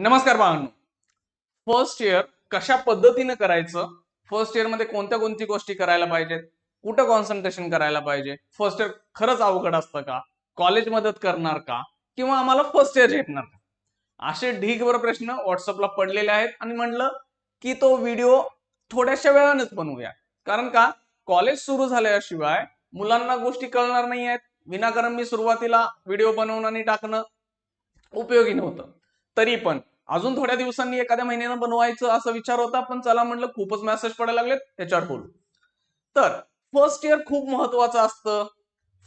नमस्कार बाळांनो first year कशा पद्धतीनं करायचं? फर्स्ट इयरमध्ये कोणत्या कोणती गोष्टी करायला पाहिजेत? कुठं कॉन्सन्ट्रेशन करायला पाहिजे? फर्स्ट इयर खरंच अवघड असतं का? कॉलेज मदत करणार का? किंवा आम्हाला फर्स्ट इयर भेटणार का? असे ढीगभर प्रश्न व्हॉट्सअपला पडलेले आहेत आणि म्हणलं की तो व्हिडिओ थोड्याशा वेळानेच बनवूया. कारण का? कॉलेज सुरू झाल्याशिवाय मुलांना गोष्टी कळणार नाही आहेत विनाकारण मी सुरुवातीला व्हिडिओ बनवणं आणि टाकणं उपयोगी नव्हतं. तरी पण. अजून थोड्या दिवसांनी एखाद्या महिन्यानं बनवायचं असा विचार होता पण चला म्हणलं खूपच मेसेज पडायला लागलेत त्याच्यावर बोलू. तर फर्स्ट इयर खूप महत्वाचं असतं.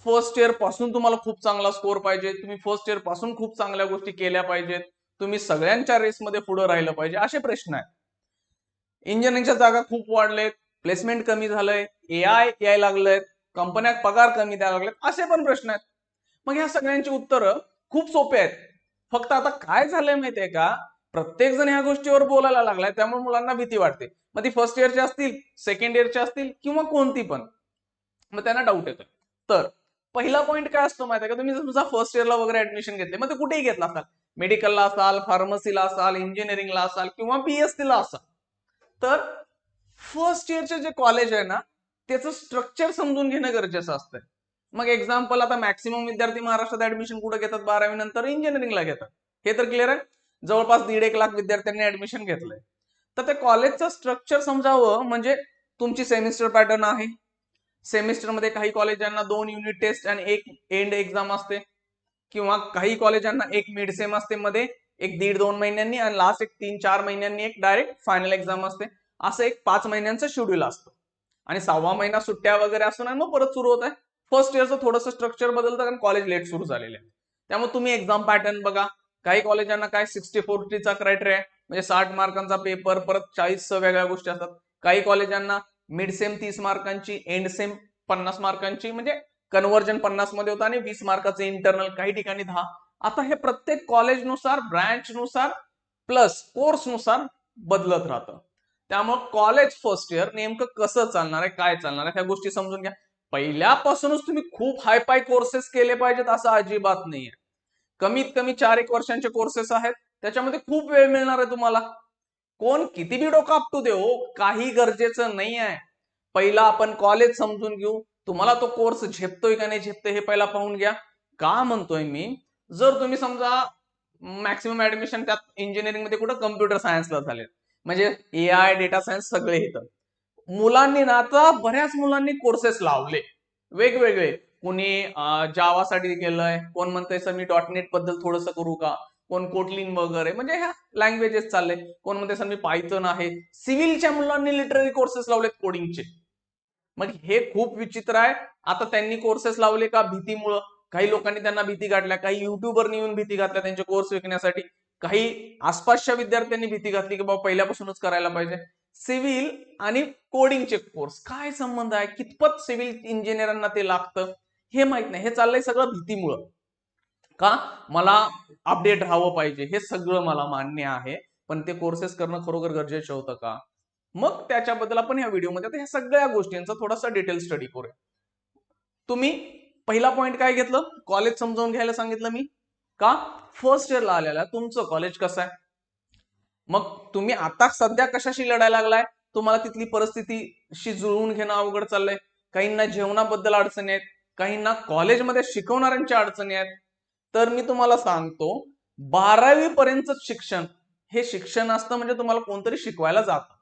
फर्स्ट इयरपासून तुम्हाला खूप चांगला स्कोर पाहिजे. तुम्ही फर्स्ट इयरपासून खूप चांगल्या गोष्टी केल्या पाहिजेत. तुम्ही सगळ्यांच्या रेसमध्ये पुढे राहिलं पाहिजे असे प्रश्न आहेत. इंजिनिअरिंगच्या जागा खूप वाढलेत प्लेसमेंट कमी झालंय ए आय यायला लागलेत कंपन्या पगार कमी द्यायला लागलेत असे पण प्रश्न आहेत. मग ह्या सगळ्यांची उत्तरं खूप सोपे आहेत. फक्त आता काय झालंय माहितीये का? प्रत्येक जण ह्या गोष्टीवर बोलायला लागलाय त्यामुळे मुलांना भीती वाटते. मग ती फर्स्ट इयरची असतील सेकंड इयरची असतील किंवा कोणती पण मग त्यांना डाऊट येतोय. तर पहिला पॉईंट काय असतो माहिती का? तुम्ही तुमचा फर्स्ट इयरला वगैरे ऍडमिशन घेतले मग ते कुठेही घेतला असाल. मेडिकलला असाल फार्मसीला असाल इंजिनिअरिंगला असाल किंवा बीएससीला असाल. तर फर्स्ट इयरचे जे कॉलेज आहे ना त्याचं स्ट्रक्चर समजून घेणं गरजेचं असतं मग एक्झाम्पल आता मॅक्सिमम विद्यार्थी महाराष्ट्रात ऍडमिशन कुठे घेतात? बारावी नंतर इंजिनिअरिंगला घेतात. हे तर क्लिअर आहे. जवळपास दीड एक लाख विद्यार्थ्यांनी ऍडमिशन घेतलंय. तर ते कॉलेजचं स्ट्रक्चर समजावं म्हणजे तुमची सेमिस्टर पॅटर्न आहे. सेमिस्टरमध्ये काही कॉलेजांना दोन युनिट टेस्ट आणि एक एंड एक्झाम असते. किंवा काही कॉलेजांना एक मिड सेम असते मध्ये एक दीड दोन महिन्यांनी आणि लास्ट एक तीन चार महिन्यांनी एक डायरेक्ट फायनल एक्झाम असते. असं एक पाच महिन्यांचं शेड्यूल असतं. आणि सहावा महिना सुट्ट्या वगैरे असून मग परत सुरू होत आहे. फर्स्ट इयरचं थोडंसं स्ट्रक्चर बदलतं कारण कॉलेज लेट सुरू झालेले आहे. त्यामुळे तुम्ही एक्झाम पॅटर्न बघा. काही कॉलेजांना काय सिक्स्टी फोर्टीचा क्रायटेरिया आहे. म्हणजे साठ मार्कांचा पेपर परत चाळीस वेगळ्या गोष्टी असतात. काही कॉलेजांना मिड सेम तीस मार्कांची एंड सेम पन्नास मार्कांची म्हणजे कन्व्हर्जन पन्नासमध्ये होतं आणि वीस मार्काचे इंटरनल काही ठिकाणी दहा. आता हे प्रत्येक कॉलेजनुसार ब्रँचनुसार प्लस कोर्सनुसार बदलत राहतं. त्यामुळे कॉलेज फर्स्ट इयर नेमकं कसं चालणार आहे काय चालणार आहे ह्या गोष्टी समजून घ्या. पहिल्यापासूनच तुम्ही खूप हायफाय कोर्सेस केले पाहिजेत असं अजिबात नाहीये. कमीत कमी चार एक वर्षांचे कोर्सेस आहेत. त्याच्यामध्ये खूप वेळ मिळणार आहे तुम्हाला. कोण किती बी डोकं आपटू दे हो काही गरजेचं नाही आहे पहिला आपण कॉलेज समजून घेऊ. तुम्हाला तो कोर्स झेपतोय का नाही झेपतोय हे पहिला पाहून घ्या. का म्हणतोय मी? जर तुम्ही समजा मॅक्सिमम ऍडमिशन त्यात इंजिनिअरिंगमध्ये कुठं कम्प्युटर सायन्सला झाले म्हणजे ए आय डेटा सायन्स सगळे येतं मुलांनी ना आता बऱ्याच मुलांनी कोर्सेस लावले. वेगवेगळे. कोणी जावासाठी गेलंय. कोण म्हणतंय सर मी डॉट नेटबद्दल थोडस करू का? कोण कोटलिन वगैरे. म्हणजे ह्या लँग्वेजेस चालले. कोण म्हणते सर मी पायथन आहे सिव्हिलच्या मुलांनी लिटररी कोर्सेस लावलेत कोडिंगचे मग हे खूप विचित्र आहे. आता त्यांनी कोर्सेस लावले का भीतीमुळं? काही लोकांनी त्यांना भीती गाठल्या. काही युट्यूबरनी येऊन भीती घातल्या त्यांचे कोर्स विकण्यासाठी. काही आसपासच्या विद्यार्थ्यांनी भीती घातली की बाबा पहिल्यापासूनच करायला पाहिजे. सिव्हिल आणि कोडिंगचे कोर्स. काय संबंध आहे? कितपत सिव्हिल इंजिनियरांना ते लागतं? हे माहीत नाही. हे चाललंय सगळं भीतीमुळं. का? मला अपडेट राहावं पाहिजे. हे सगळं मला मान्य आहे. पण ते कोर्सेस करणं खरोखर गरजेचं होतं का? मग त्याच्याबद्दल आपण या व्हिडिओमध्ये आता ह्या सगळ्या गोष्टींचा थोडासा डिटेल स्टडी करूया. तुम्ही पहिला पॉईंट काय घेतलं? कॉलेज समजावून घ्यायला सांगितलं मी. का? फर्स्ट इयरला आलेला. तुमचं कॉलेज कसं आहे? मग तुम्ही आता सध्या कशाशी लढायला लागलाय? तुम्हाला तिथली परिस्थितीशी जुळवून घेणं अवघड चाललंय. काहींना जेवणाबद्दल अडचणी आहेत काहींना कॉलेजमध्ये शिकवणाऱ्यांच्या अडचणी आहेत. तर मी तुम्हाला सांगतो बारावी पर्यंत शिक्षण हे शिक्षण असतं म्हणजे तुम्हाला कोणतरी शिकवायला जातं.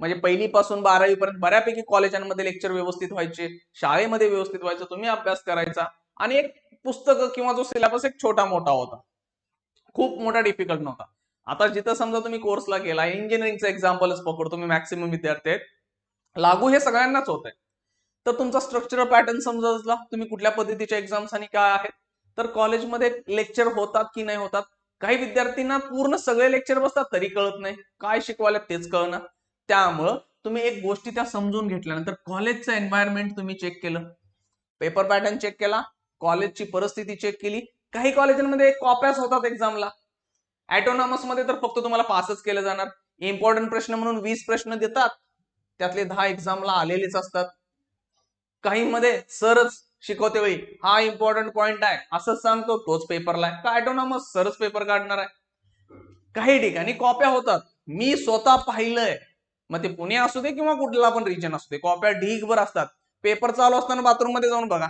म्हणजे पहिलीपासून बारावी पर्यंत बऱ्यापैकी कॉलेजांमध्ये लेक्चर व्यवस्थित व्हायचे शाळेमध्ये व्यवस्थित व्हायचं तुम्ही अभ्यास करायचा. आणि एक पुस्तक किंवा जो सिलेबस एक छोटा मोठा होता. खूप मोठा डिफिकल्ट नव्हता. आता जिथं समजा तुम्ही कोर्सला केला इंजिनिअरिंगचं एक्झाम्पलच पकडतो तुम्ही मॅक्सिमम विद्यार्थी आहेत. लागू हे सगळ्यांनाच होत आहे. तर तुमचा स्ट्रक्चरल पॅटर्न समजला तुम्ही कुठल्या पद्धतीच्या एक्झाम्स आणि काय आहेत? तर कॉलेजमध्ये लेक्चर होतात की नाही होतात? काही विद्यार्थ्यांना पूर्ण सगळे लेक्चर बसतात तरी कळत नाही. काय शिकवायला तेच कळणं त्यामुळं तुम्ही एक गोष्टी त्या समजून घेतल्यानंतर कॉलेजचं एन्व्हायरमेंट तुम्ही चेक केलं. पेपर पॅटर्न चेक केला कॉलेजची परिस्थिती चेक केली. काही कॉलेजांमध्ये कॉप्याच होतात एक्झामला ऍटोनॉमसमध्ये तर फक्त तुम्हाला पासच केलं जाणार. इम्पॉर्टंट प्रश्न म्हणून वीस प्रश्न देतात. त्यातले दहा एक्झामला आलेलेच असतात. काही मध्ये सरच शिकवते वेळी हा इम्पॉर्टंट पॉइंट आहे. असंच सांगतो तोच पेपरला आहे. का ऍटोनॉमस सरच पेपर काढणार आहे. काही ठिकाणी कॉप्या होतात. मी स्वतः पाहिलंय. मग ते पुणे असू दे किंवा कुठला पण रिजन असू दे कॉप्या ढीगभर असतात. पेपर चालू असताना बाथरूममध्ये जाऊन बघा.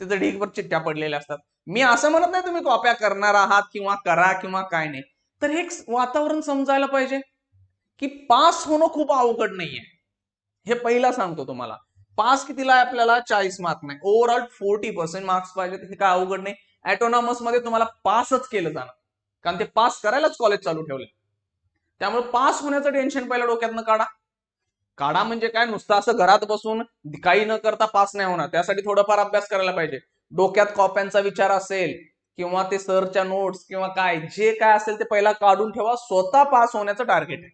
तिथे ढीगभर चिठ्ठ्या पडलेल्या असतात. मी असं म्हणत नाही तुम्ही कॉप्या करणार आहात किंवा करा किंवा काय नाही. तर हे वातावरण समजायला पाहिजे की पास होणं खूप अवघड नाहीये. हे पहिला सांगतो तुम्हाला. पास कितीला आहे आपल्याला? चाळीस मार्क नाही. ओव्हरऑल फोर्टी पर्सेंट मार्क्स पाहिजे हे काय अवघड नाही. ऍटोनॉमसमध्ये तुम्हाला पासच केलं जाणार. कारण ते पास करायलाच कॉलेज चालू ठेवले त्यामुळे पास होण्याचं टेन्शन पहिल्या डोक्यातनं काढा. काढा म्हणजे काय? नुसतं असं घरात बसून काही न करता पास नाही होणार. त्यासाठी थोडंफार अभ्यास करायला पाहिजे. डोक्यात कॉप्यांचा विचार असेल किंवा ते सरच्या नोट्स किंवा काय जे काय असेल ते पहिला काढून ठेवा. स्वतः पास होण्याचं टार्गेट आहे.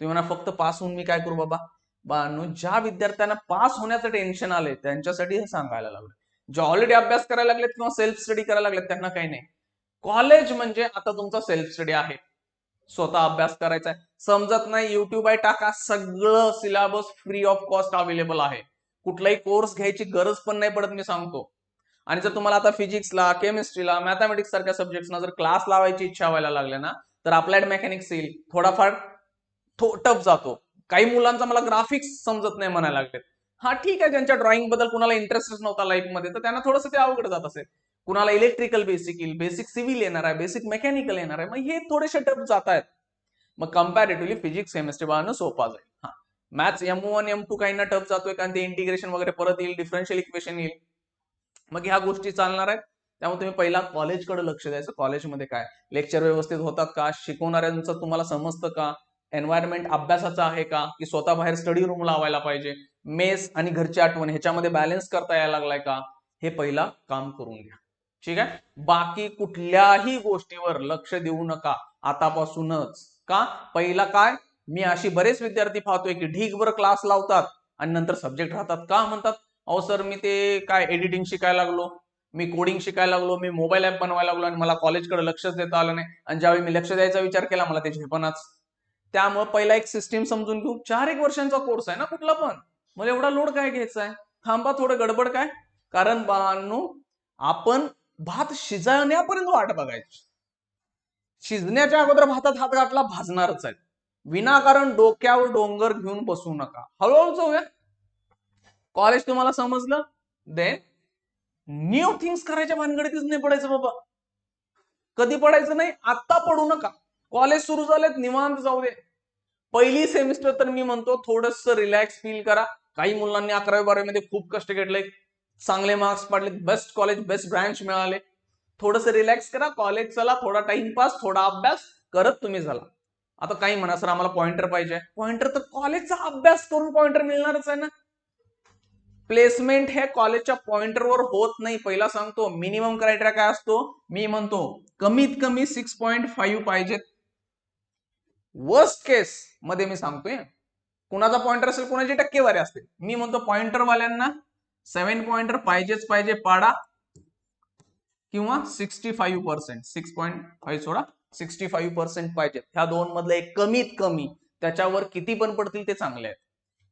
तुम्ही म्हणा फक्त पास होऊन मी काय करू बाबा? बानू ज्या विद्यार्थ्यांना पास होण्याचं टेन्शन आलंय त्यांच्यासाठी हे सांगायला लागलं जे ऑलरेडी अभ्यास करायला लागलेत किंवा सेल्फ स्टडी करायला लागलेत त्यांना काही नाही. कॉलेज म्हणजे आता तुमचा सेल्फ स्टडी आहे. स्वतः अभ्यास करायचा आहे समजत नाही युट्यूब आहे टाका सगळं syllabus free of cost available आहे. कुठलाही कोर्स घ्यायची गरज पण नाही पडत मी सांगतो. आणि जर तुम्हाला आता फिजिक्सला केमिस्ट्रीला मॅथमॅटिक्स सारख्या सब्जेक्ट्सना जर क्लास लावायची इच्छा व्हायला लागल्या ना तर अप्लाइड मेकॅनिक्स येईल. थोडाफार टफ जातो. काही मुलांचा मला ग्राफिक्स समजत नाही म्हणायला लागले हा ठीक आहे ज्यांच्या ड्रॉइंगबद्दल कुणाला इंटरेस्टच नव्हता लाईफमध्ये तर त्यांना थोडंसं ते अवघड जात असेल. कुणाला इलेक्ट्रिकल बेसिक येईल बेसिक सिव्हिल येणार आहे बेसिक मेकॅनिकल येणार आहे मग हे थोडेसे टप जात आहेत मग कम्पॅरेटिव्हली फिजिक्स केमिस्ट्री बाळानं सोपा जाईल. हा. Maths M one M two काहींना टफ जातोय कारण ते इंटिग्रेशन वगैरे परत येईल डिफरन्शियल इक्वेशन येईल. मग ह्या गोष्टी चालणार आहेत. त्यामुळे तुम्ही पहिला कॉलेजकडे लक्ष द्यायचं कॉलेजमध्ये काय? लेक्चर व्यवस्थित होतात का? शिकवणाऱ्यांचं तुम्हाला समजतं का? एन्व्हायरमेंट अभ्यासाचं आहे का? की स्वतः बाहेर स्टडी रूम लावायला पाहिजे? मेस आणि घरची आठवण ह्याच्यामध्ये बॅलन्स करता यायला लागलाय का? हे पहिला काम करून घ्या. ठीक आहे? बाकी कुठल्याही गोष्टीवर लक्ष देऊ नका. आतापासूनच. का? पहिला काय? मी अशी बरेच विद्यार्थी पाहतोय की ढीकभर क्लास लावतात आणि नंतर सब्जेक्ट राहतात. का म्हणतात? अहो सर मी ते काय एडिटिंग शिकायला लागलो? मी कोडिंग शिकायला लागलो? मी मोबाईल ऍप बनवायला लागलो आणि मला कॉलेजकडे लक्षच देता आलं नाही. आणि ज्यावेळी मी लक्ष द्यायचा विचार केला मला ते झेपणाच त्यामुळे पहिला एक सिस्टीम समजून घेऊ. चार एक वर्षांचा कोर्स आहे ना कुठला पण? मला एवढा लोड काय घ्यायचा आहे? थांबा थोडं गडबड काय? कारण बाळांनो आपण भात शिजण्यापर्यंत वाट बघायची. शिजण्याच्या अगोदर भातात हात घातला भाजणारच आहे विनाकारण डोक्यावर डोंगर घेऊन बसू नका. हळूहळू जाऊया. कॉलेज तुम्हाला समजलं? देन न्यू थिंग्स करायच्या भानगडीतच नाही पडायचं बाबा. कधी पडायचं नाही आत्ता पडू नका. कॉलेज सुरू झालेत निवांत जाऊ दे. पहिली सेमिस्टर तर मी म्हणतो थोडस रिलॅक्स फील करा. काही मुलांनी अकरावी बारावीमध्ये खूप कष्ट घेतले चांगले मार्क्स पडले बेस्ट कॉलेज बेस्ट ब्रँच मिळाले. थोडस रिलॅक्स करा कॉलेज चला थोडा टाइमपास थोडा अभ्यास करत तुम्ही झाला आता काही म्हणा सर आम्हाला पॉइंटर पाहिजे. पॉइंटर तर कॉलेजचा अभ्यास करून पॉइंटर मिळणारच आहे ना. प्लेसमेंट हे कॉलेजच्या पॉइंटरवर होत नाही. पहिला सांगतो मिनिमम क्रायटेरिया काय असतो? मी म्हणतो कमीत कमी सिक्स पॉईंट फाईव्ह पाहिजेत वर्स्ट केस मध्ये मी सांगतोय कुणाचा पॉइंटर असेल कुणाची टक्केवारी असते. मी म्हणतो पॉइंटरवाल्यांना सेवन पॉइंटर पाहिजेच पाहिजे पाडा. किंवा sixty five percent six point five सोडा. सिक्स्टी फाईव्ह पर्सेंट पाहिजेत. ह्या दोन मधलं एक कमीत कमी त्याच्यावर किती पण पडतील ते चांगले आहेत.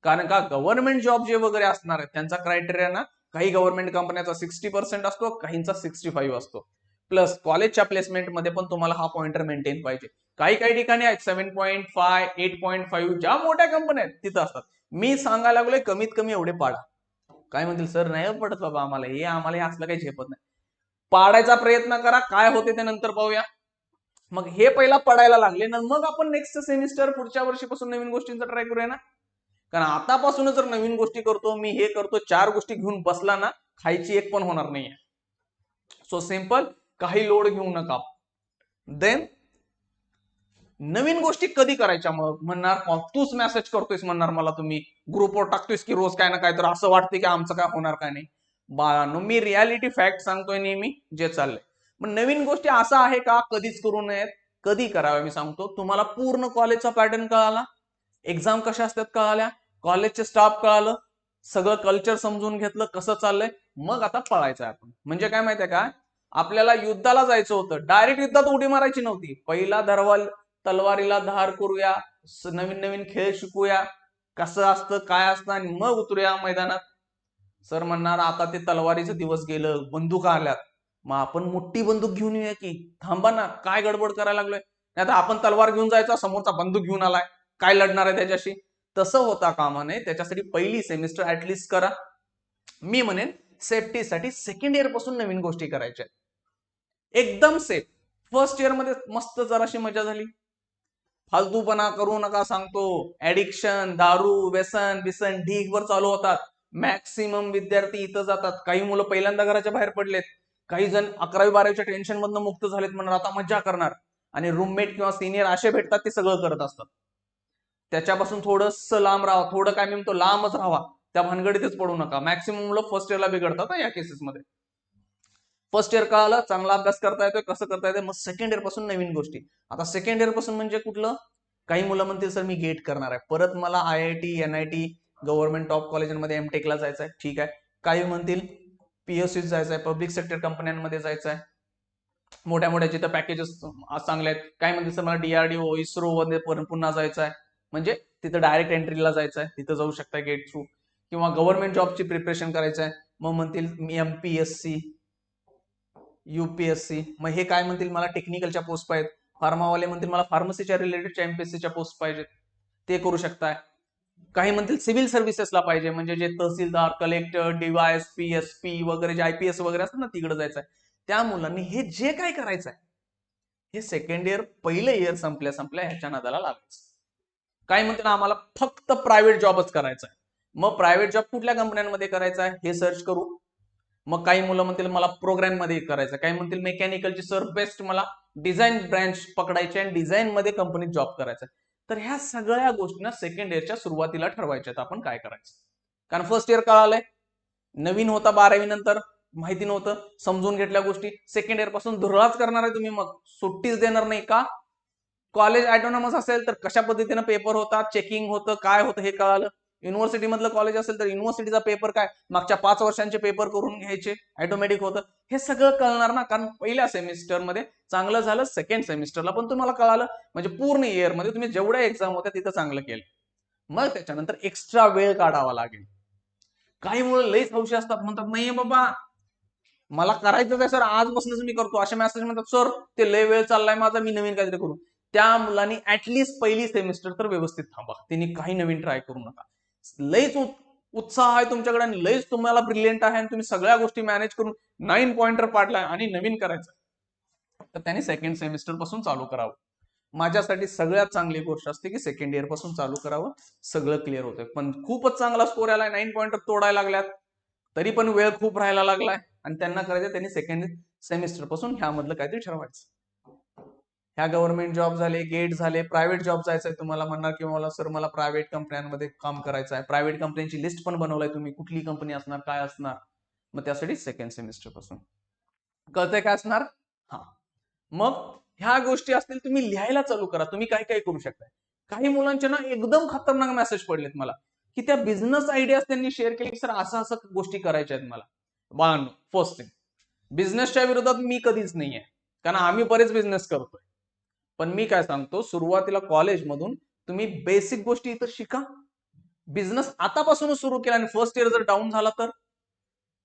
कारण का गव्हर्नमेंट जॉब जे वगैरे असणार आहेत त्यांचा क्रायटेरिया ना काही गव्हर्नमेंट कंपन्याचा सिक्स्टी पर्सेंट असतो काहींचा सिक्स्टी फाईव्ह असतो. प्लस कॉलेजच्या प्लेसमेंटमध्ये पण तुम्हाला हा पॉइंटर मेंटेन पाहिजे. काही काही ठिकाणी आहेत seven point five eight point five ज्या मोठ्या कंपन्या आहेत तिथं असतात. मी सांगायला लागलोय कमीत कमी एवढे पाडा. काय म्हणतील सर नाही पडत बाबा आम्हाला हे आम्हाला हे असलं काही झेपत नाही. पाडायचा प्रयत्न करा काय होते ते नंतर पाहूया. मग हे पहिला पडायला लागले ना मग आपण नेक्स्ट सेमिस्टर पुढच्या वर्षीपासून नवीन गोष्टींचा ट्राय करूया ना. कारण आतापासूनच जर नवीन गोष्टी करतो मी हे करतो चार गोष्टी घेऊन बसला ना खायची एक पण होणार नाहीये. सो सिंपल काही लोड घेऊ नका. देन नवीन गोष्टी कधी करायच्या? मग म्हणणार तूच मेसेज करतोयस म्हणणार मला तुम्ही. ग्रुपवर टाकतोयस की रोज काय ना काय तर असं वाटते की आमचं काय होणार काय नाही. बाळांनो मी रियालिटी फॅक्ट सांगतोय नेहमी जे चाललंय. मग नवीन गोष्टी असं आहे का? कधीच करू नयेत. कधी कराव्या मी सांगतो. तुम्हाला पूर्ण कॉलेजचा पॅटर्न कळाला? एक्झाम कशा असतात कळाल्या? कॉलेजचे स्टाफ कळालं? सगळं कल्चर समजून घेतलं? कसं चाललंय? मग आता पळायचं आहे आपण. म्हणजे काय माहितीये का? आपल्याला युद्धाला जायचं होतं. डायरेक्ट युद्धात उडी मारायची नव्हती. पहिला धरवाल तलवारीला धार करूया नवीन नवीन खेळ शिकूया कसं असतं काय असतं आणि मग उतरूया मैदानात. सर म्हणणार आता ते तलवारीचं दिवस गेलं बंदूक आल्यात. मग आपण मोठी बंदूक घेऊन येऊया की? थांबा ना काय गडबड करायला लागलोय? नाही तर आपण तलवार घेऊन जायचा समोरचा बंदूक घेऊन आलाय. काय लढणार आहे त्याच्याशी? तसं होता कामा नये. त्याच्यासाठी पहिली सेमिस्टर ऍटलिस्ट करा. मी म्हणेन सेफ्टीसाठी सेकंड इयरपासून नवीन गोष्टी करायच्या एकदम सेफ फर्स्ट इयरमध्ये मस्त जराशी मजा झाली. फालतूपणा करू नका सांगतो. ऍडिक्शन दारू व्यसन बिसन ढीगवर चालू होतात. मॅक्सिमम विद्यार्थी इथं जातात. काही मुलं पहिल्यांदा घराच्या बाहेर पडलेत. काही जण अकरावी बारावीच्या टेन्शन मधनं मुक्त झालेत म्हणून आता मज्जा करणार. आणि रूममेट किंवा सिनियर असे भेटतात ते सगळं करत असतात. त्याच्यापासून थोडस लांब राहा. थोडं काय म्हणतो लांबच राहावा त्या भानगडीतच पडू नका. मॅक्सिमम मुलं फर्स्ट इयरला बिघडतात या केसेसमध्ये फर्स्ट इयर का चांगला अभ्यास करता येतोय कसं करता येतोय? मग सेकंड इयरपासून नवीन गोष्टी. आता सेकंड इयरपासून म्हणजे कुठलं? काही मुलं म्हणतील सर मी गेट करणार आहे. परत मला I I T N I T government top कॉलेजमध्ये एमटेकला जायचं आहे. ठीक आहे. काही म्हणतील पीएससी जायचं आहे पब्लिक सेक्टर कंपन्यांमध्ये जायचं आहे. मोठ्या मोठ्या जिथं पॅकेजेस चांगले आहेत. काय म्हणतील सर मला डीआरडीओ इस्रो मध्ये पुन्हा जायचं आहे. म्हणजे तिथं डायरेक्ट एंट्रीला जायचं आहे. तिथं जाऊ शकता गेट थ्रू किंवा गव्हर्नमेंट जॉबची प्रिपरेशन करायचं आहे. मग म्हणतील मी M P S C UPSC मग हे काय म्हणतील? मला टेक्निकलच्या पोस्ट पाहिजेत. फार्मावाले म्हणतील मला फार्मसीच्या रिलेटेडच्या एमपीएससीच्या पोस्ट पाहिजेत. ते करू शकताय. काही म्हणतील सिव्हिल सर्व्हिसेसला पाहिजे. म्हणजे जे tehsildar collector DYS P S P वगैरे जे आयपीएस वगैरे असतात ना तिकडे जायचं आहे त्या मुलांनी हे जे काय करायचं आहे हे सेकंड इयर पहिलं इयर संपल्या संपल्या ह्याच्या नादाला लागायचं. काय म्हणते ना आम्हाला फक्त प्रायव्हेट जॉबच करायचा आहे मग प्रायव्हेट जॉब कुठल्या कंपन्यांमध्ये करायचा आहे हे सर्च करू. मग काही मुलं म्हणतील मला प्रोग्राममध्ये करायचं काही म्हणतील मेकॅनिकलची सर बेस्ट मला डिझाईन ब्रँच पकडायची आणि डिझाईन मध्ये कंपनीत जॉब करायचा तर ह्या सगळ्या गोष्टींना सेकंड इयरच्या सुरुवातीला ठरवायच्या आपण काय करायचं. कारण फर्स्ट इयर कळालंय नवीन होता बारावी नंतर माहिती नव्हतं समजून घेतल्या गोष्टी. सेकंड इयरपासून धुरळाच करणार आहे तुम्ही मग. सुट्टीच देणार नाही का? कॉलेज ॲटोनॉमस असेल तर कशा पद्धतीनं पेपर होता चेकिंग होतं काय होतं हे कळालं. युनिव्हर्सिटी मधलं कॉलेज असेल तर युनिव्हर्सिटीचा पेपर काय? मागच्या पाच वर्षांचे पेपर करून घ्यायचे ऑटोमॅटिक होतं. हे सगळं कळणार ना कारण पहिल्या सेमिस्टरमध्ये चांगलं झालं सेकंड सेमिस्टरला पण तुम्हाला कळालं. म्हणजे पूर्ण इयरमध्ये तुम्ही जेवढ्या एक्झाम होत्या तिथं चांगलं केलं. मग त्याच्यानंतर एक्स्ट्रा वेळ काढावा लागेल. काही मुलं लईच हौशी असतात. म्हणतात नाही बाबा मला करायचं काय सर? आजपासूनच मी करतो. असे मेसेज म्हणतात सर ते लय वेळ चाललाय माझा मी नवीन काहीतरी करू. त्या मुलांनी ऍटलिस्ट पहिली सेमिस्टर तर व्यवस्थित थांबा. त्यांनी काही नवीन ट्राय करू नका. लईच उत्साह आहे तुमच्याकडे आणि लईच तुम्हाला ब्रिलियंट आहे आणि तुम्ही सगळ्या गोष्टी मॅनेज करून नाईन पॉइंटर पाडलाय आणि नवीन करायचं. तर त्याने सेकंड सेमिस्टरपासून चालू करावं. माझ्यासाठी सगळ्यात चांगली गोष्ट असते की सेकंड इयरपासून चालू करावं सगळं क्लिअर होतंय. पण खूपच चांगला स्कोर आलाय नाईन पॉइंटर तोडायला लागल्यात. तरी पण वेळ खूप राहायला लागलाय आणि त्यांना करायचं त्यांनी सेकंड सेमिस्टरपासून ह्यामधलं काहीतरी ठरवायचं. ह्या गव्हर्नमेंट जॉब झाले गेट झाले प्रायव्हेट जॉब जायचंय तुम्हाला म्हणणार किंवा मला सर मला प्रायव्हेट कंपन्यांमध्ये काम करायचं आहे. प्रायव्हेट कंपन्यांची लिस्ट पण बनवलाय तुम्ही कुठली कंपनी असणार काय असणार? मग त्यासाठी सेकंड सेमिस्टरपासून. कळतंय काय असणार? हा. मग ह्या गोष्टी असतील तुम्ही लिहायला चालू करा. तुम्ही काय काय करू शकताय. काही मुलांचे ना एकदम खतरनाक मेसेज पडलेत मला की त्या बिझनेस आयडियाज त्यांनी शेअर केले सर असं असं गोष्टी करायच्या आहेत मला. बाळांनो फर्स्ट थिंग बिझनेसच्या विरोधात मी कधीच नाहीये. कारण आम्ही बरेच बिझनेस करतोय. पण मी काय सांगतो सुरुवातीला कॉलेजमधून तुम्ही बेसिक गोष्टी इथं शिका. बिझनेस आतापासूनच सुरू केला आणि फर्स्ट इयर जर डाऊन झाला तर.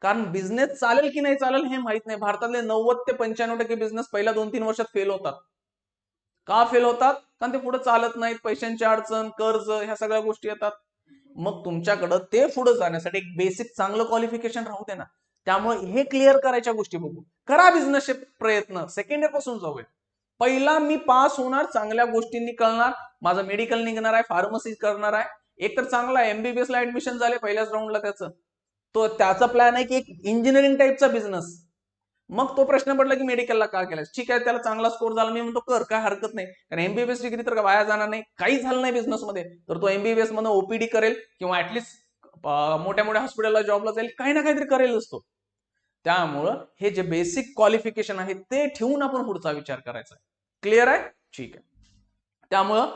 कारण बिझनेस चालेल की नाही चालेल हे माहीत नाही. भारतातले नव्वद ते पंच्याण्णव टक्के बिझनेस पहिल्या दोन तीन वर्षात फेल होतात. का फेल होतात? कारण ते पुढे चालत नाहीत. पैशांची अडचण कर्ज ह्या सगळ्या गोष्टी येतात. मग तुमच्याकडं ते पुढे जाण्यासाठी एक बेसिक चांगलं क्वालिफिकेशन राहू दे ना. त्यामुळे हे क्लिअर करायच्या गोष्टी बघू. करा बिझनेसचे प्रयत्न. सेकंड इयरपासून जाऊया. पहिला मी पास होणार चांगल्या गोष्टींनी कळणार माझं मेडिकल निघणार आहे फार्मसी करणार आहे. एक तर चांगला एमबीबीएस ला ऍडमिशन झाले पहिल्याच राऊंडला त्याचं. तो त्याचा प्लॅन आहे की एक इंजिनिअरिंग टाईपचा बिझनेस मग तो प्रश्न पडला की मेडिकलला का केला ठीक आहे त्याला चांगला स्कोर झाला. मी म्हणतो कर काय हरकत नाही. कारण एमबीबीएस डिग्री तर वाया जाणार नाही. काही झालं नाही बिझनेस मध्ये. तर तो एमबीबीएसमध्ये ओपीडी करेल किंवा ऍटलिस्ट मोठ्या मोठ्या हॉस्पिटलला जॉबला जाईल. काही ना काहीतरी करेल असतो त्यामुळं हे जे बेसिक क्वालिफिकेशन आहे ते ठेवून आपण पुढचा विचार करायचा आहे. क्लिअर आहे? ठीक आहे. त्यामुळं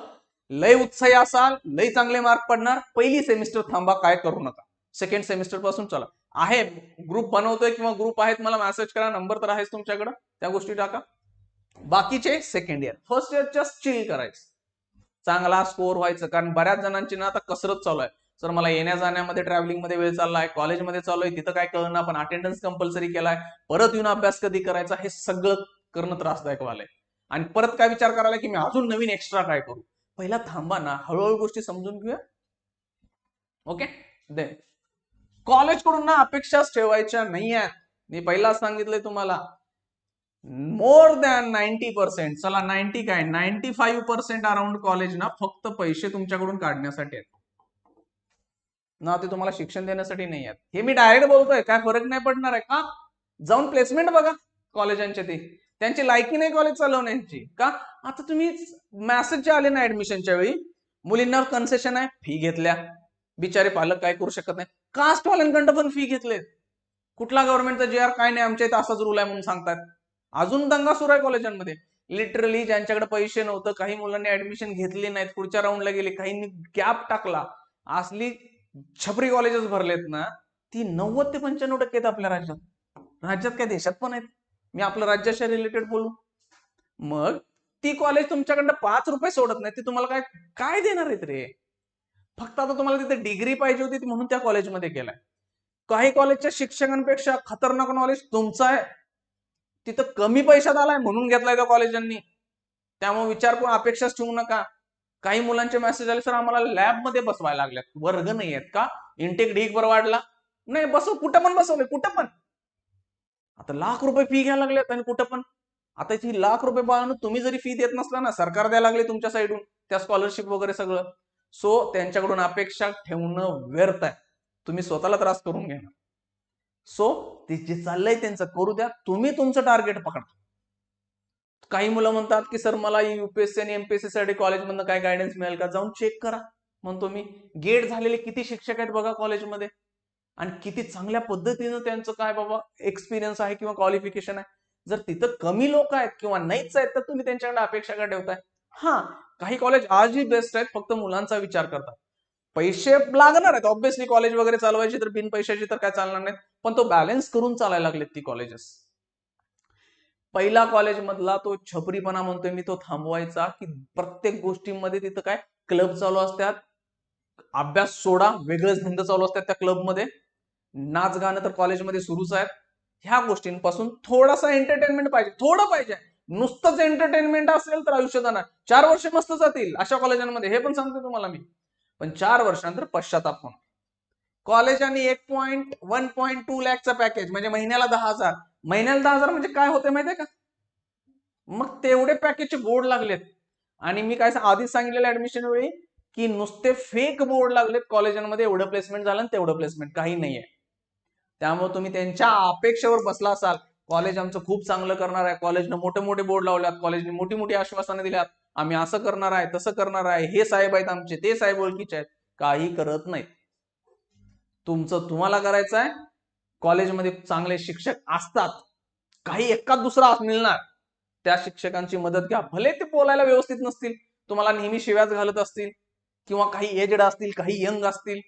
लय उत्साही असाल लय चांगले मार्क पडणार. पहिली सेमिस्टर थांबा काय करू नका. सेकंड सेमिस्टरपासून चला. आहे ग्रुप बनवतोय किंवा ग्रुप आहेत मला मेसेज करा. नंबर तर आहेच तुमच्याकडं. त्या गोष्टी टाका. बाकीचे second year first year just chill करायचं. चांगला स्कोर व्हायचं. कारण बऱ्याच जणांची ना आता कसरत चालू आहे. सर मला येण्या जाण्यामध्ये ट्रॅव्हलिंगमध्ये वेळ चाललाय कॉलेजमध्ये चालू आहे तिथं काय कळणं आपण अटेंडन्स कंपल्सरी केलाय. परत येऊन अभ्यास कधी करायचा हे सगळं करणं त्रासदायक व्हायला आणि परत काय विचार करायला की मी अजून नवीन एक्स्ट्रा काय करू? पहिला थांबा ना हळूहळू गोष्टी समजून घेऊया. ओके दे कॉलेजकडून ना अपेक्षाच ठेवायच्या नाही आहेत मी पहिलाच सांगितलंय तुम्हाला. मोर दॅन नाईन्टी पर्सेंट चला नाईन्टी काय? Ninety five percent around college ना फक्त पैसे तुमच्याकडून काढण्यासाठी आहेत. ना ते तुम्हाला शिक्षण देण्यासाठी नाही आहेत. हे मी डायरेक्ट बोलतोय काय फरक नाही पडणार आहे. का जाऊन प्लेसमेंट बघा कॉलेजांचे ते त्यांची लायकी नाही कॉलेज चालवण्याची. का? आता तुम्ही मॅसेज आले ना ऍडमिशनच्या वेळी. मुलींना कन्सेशन आहे फी घेतल्या. बिचारे पालक काय करू शकत नाही. कास्टवाल्यांकडं पण फी घेतले कुठला गव्हर्नमेंटचा जे आर काय नाही आमच्या इथे असाच रूल आहे म्हणून सांगतात. अजून दंगा सुरू आहे कॉलेजांमध्ये लिटरली ज्यांच्याकडे पैसे नव्हतं काही मुलांनी ऍडमिशन घेतली नाहीत पुढच्या राऊंडला गेले काहींनी गॅप टाकला. असली छपरी कॉलेजेस भरलेत ना ती नव्वद ते पंच्याण्णव टक्के आहेत आपल्या राज्यात. राज्यात काय देशात पण आहेत. मी आपल्या राज्याच्या रिलेटेड बोलू? मग ती कॉलेज तुमच्याकडनं पाच रुपये सोडत नाही ती तुम्हाला काय काय देणार आहेत रे? फक्त आता तुम्हाला तिथे डिग्री पाहिजे होती ती म्हणून त्या कॉलेजमध्ये गेलाय काही कॉलेजच्या शिक्षकांपेक्षा खतरनाक नॉलेज तुमचं आहे. तिथं कमी पैशात आलाय म्हणून घेतलाय त्या कॉलेजांनी त्यामुळे विचार करून अपेक्षाच ठेवू नका. काही मुलांचे मेसेज आले सर आम्हाला लॅबमध्ये बसवायला लागल्यात वर्ग नाही आहेत का? इंटेक ढीक बरं वाढला. नाही बसव कुठं पण बसवले कुठं पण. आता लाख रुपये फी घ्यायला लागल्यात आणि कुठं पण. आता ही लाख रुपये बाळानं तुम्ही जरी फी देत नसला ना सरकार द्यायला लागले तुमच्या साईडून त्या स्कॉलरशिप वगैरे सगळं. सो त्यांच्याकडून अपेक्षा ठेवणं व्यर्थ आहे. तुम्ही स्वतःला त्रास करून घ्या. सो ते जे चाललंय त्यांचं करू द्या. तुम्ही तुमचं टार्गेट पकडा. काही मुलं म्हणतात की सर मला युपीएससी आणि एमपीएससी साठी कॉलेजमधनं काय गायडन्स मिळेल का? जाऊन चेक करा. म्हणतो मी गेट झालेले किती शिक्षक आहेत बघा कॉलेजमध्ये आणि किती चांगल्या पद्धतीनं त्यांचं काय बाबा एक्सपिरियन्स आहे किंवा क्वालिफिकेशन आहे? जर तिथं कमी लोक आहेत किंवा नाहीच आहेत तर तुम्ही त्यांच्याकडे अपेक्षा का ठेवताय? हा काही कॉलेज आजही बेस्ट आहेत फक्त मुलांचा विचार करतात. पैसे लागणार आहेत. ऑब्व्हियसली कॉलेज वगैरे चालवायची तर बिन पैशाची तर काय चालणार नाहीत. पण तो बॅलन्स करून चालायला लागलेत ती कॉलेजेस पहिला कॉलेज मधला तो छपरीपणा म्हणतोय मी तो थांबवायचा की प्रत्येक गोष्टीमध्ये तिथं काय क्लब चालू असतात. अभ्यास सोडा वेगळेच धंदे चालू असतात त्या क्लबमध्ये नाच गाणं तर कॉलेजमध्ये सुरूच आहे. ह्या गोष्टींपासून थोडासा एंटरटेनमेंट पाहिजे. थोडं पाहिजे. नुसतंच एंटरटेनमेंट असेल तर आयुष्य जाणार. चार वर्ष मस्त जातील अशा कॉलेजांमध्ये. हे पण सांगतो तुम्हाला मी. पण चार वर्षानंतर पश्चाताप होणार. कॉलेज आणि एक पॉईंट वन पॉईंट टू लॅकचा पॅकेज म्हणजे महिन्याला दहा हजार. महिन्याला दहा हजार म्हणजे काय होते माहितीये का? मग तेवढे पॅकेजचे बोर्ड लागलेत. आणि मी काय आधीच सांगितलेलं ऍडमिशन वेळी की नुसते फेक बोर्ड लागलेत कॉलेजांमध्ये. एवढं प्लेसमेंट झालं आणि तेवढं प्लेसमेंट काही नाहीये. त्यामुळे तुम्ही त्यांच्या अपेक्षेवर बसला असाल. कॉलेज आमचं खूप चांगलं करणार आहे. कॉलेजनं मोठे मोठे बोर्ड लावल्यात. कॉलेजने मोठी मोठी आश्वासनं दिल्यात. आम्ही असं करणार आहे तसं करणार आहे. हे साहेब आहेत आमचे ते साहेब ओळखीचे आहेत. काही करत नाहीत. तुमचं तुम्हाला करायचं आहे. कॉलेजमध्ये चांगले शिक्षक असतात. काही एकाच दुसरा मिळणार. त्या शिक्षकांची मदत घ्या. भले ते बोलायला व्यवस्थित नसतील. तुम्हाला नेहमी शिव्याच घालत असतील. किंवा काही एजड असतील काही यंग असतील.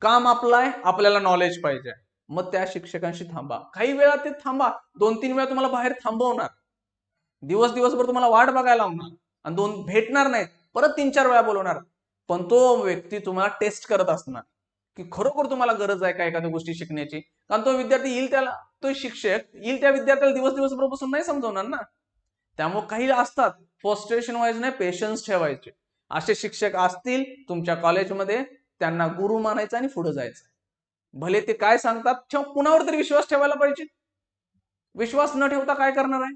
काम आपलं आहे. आपल्याला नॉलेज पाहिजे. मग त्या शिक्षकांशी थांबा. काही वेळा ते थांबा. दोन तीन वेळा तुम्हाला बाहेर थांबवणार. दिवस दिवसभर तुम्हाला वाट बघायला लावणार. आणि दोन भेटणार नाहीत परत तीन चार वेळा बोलवणार. पण तो व्यक्ती तुम्हाला टेस्ट करत असणार. की खरोखर तुम्हाला गरज आहे का एखाद्या गोष्टी शिकण्याची? कारण तो विद्यार्थी येईल त्याला तो शिक्षक येईल त्या विद्यार्थ्याला दिवस दिवसभर बसून नाही समजवणार ना. त्यामुळे काही असतात. फ्रस्ट्रेशन व्हायचं नाही पेशन्स ठेवायचे. असे शिक्षक असतील तुमच्या कॉलेजमध्ये त्यांना गुरु मानायचं आणि पुढे जायचं. भले ते काय सांगतात ठेव कुणावर तरी विश्वास ठेवायला पाहिजे. विश्वास न ठेवता काय करणार आहे?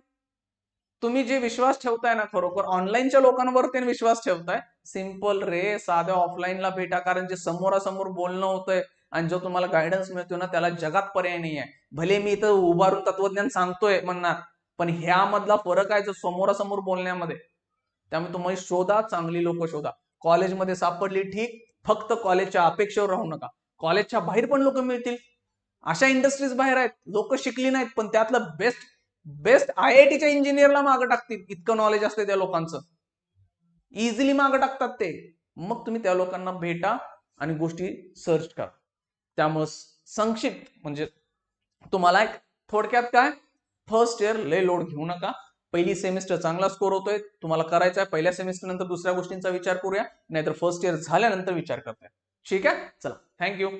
तुम्ही जे विश्वास ठेवताय ना खरोखर ऑनलाईनच्या लोकांवर ते विश्वास ठेवताय. सिंपल रे साध्या ऑफलाईनला भेटा कारण जे समोरासमोर बोलणं होतंय आणि जो तुम्हाला गायडन्स मिळतो ना त्याला जगात पर्याय नाही आहे भले मी इथं उभारून तत्वज्ञान सांगतोय म्हणणार पण ह्यामधला फरक आहे जो समोरासमोर बोलण्यामध्ये. त्यामुळे तुम्ही शोधा चांगली लोक शोधा. कॉलेजमध्ये सापडली ठीक फक्त कॉलेजच्या अपेक्षेवर राहू नका. कॉलेजच्या बाहेर पण लोक मिळतील. अशा इंडस्ट्रीज बाहेर आहेत. लोक शिकली नाहीत पण त्यातलं बेस्ट बेस्ट आय आय टीच्या इंजिनियरला मागं टाकतील. इतकं नॉलेज असते त्या लोकांचं. इझिली मागं टाकतात ते. मग तुम्ही त्या लोकांना भेटा आणि गोष्टी सर्च करा. त्यामुळं संक्षिप्त म्हणजे तुम्हाला एक थोडक्यात काय? फर्स्ट इयर लय लोड घेऊ नका. पहिली सेमिस्टर चांगला स्कोर होतोय. तुम्हाला करायचा आहे पहिल्या सेमिस्टर नंतर दुसऱ्या गोष्टींचा विचार करूया. नाहीतर फर्स्ट इयर झाल्यानंतर विचार करताय. ठीक आहे चला थँक्यू